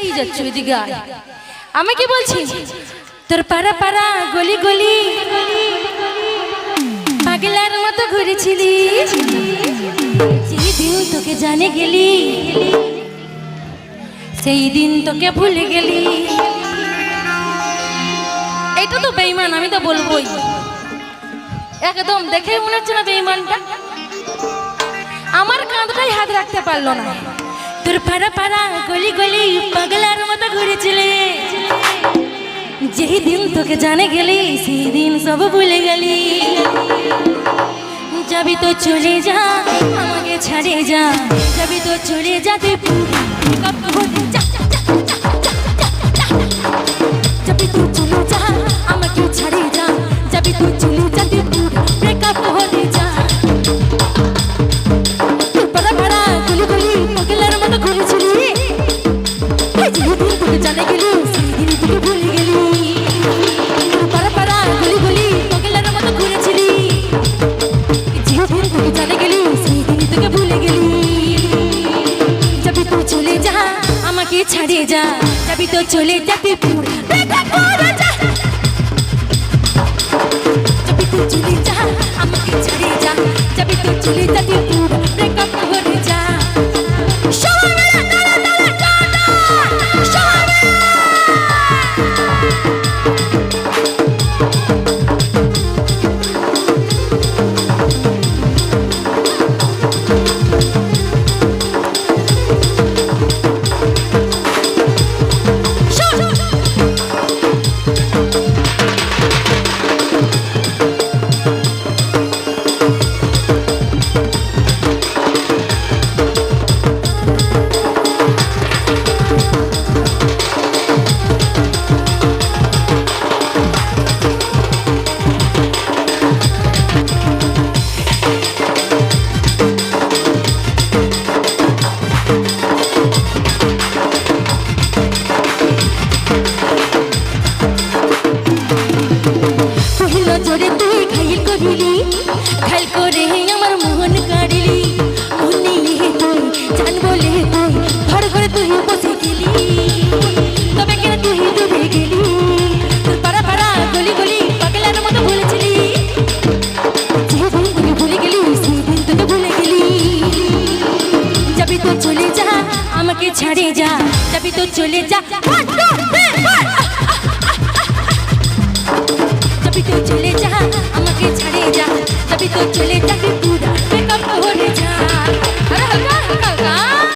কোথায় যাচ্ছ এদিকে আমি কি বলছি? তোর পাড়া পাড়া গলি গলি, পাগলার মতো ঘুরেছিলি। যেদিন তোকে জানে গেলি, সেই দিন তোকে ভুলে গেলি। এটা তো বেইমান আমি তো বলবোই। একদম দেখে মনে হচ্ছে না বেইমানটা আমার কাঁধটাই হাত রাখতে পারল না। তোর পাড়া পাড়া গলি গলি পাগলার মতো ঘুরেছিলে। যেই দিন তোকে জানে গেলি, সেই দিন সব ভুলে গেলি। যাবি তো চলে যা, আমাকে ছাড়ে যা। যাবি তো চলে যা, তুই যাবি চলে যা যাবি তো চলে যা, তুই breakup করে যাবি তো চলে যা, আমাকে ছাড়িয়ে যা। যাবি তো চলে যা আমাকে ছাড়ে যা যাবি তো চলে যা One, two, three, four. যাবি তো চলে যা আমাকে ছাড়ে যা যাবি তো চলে যা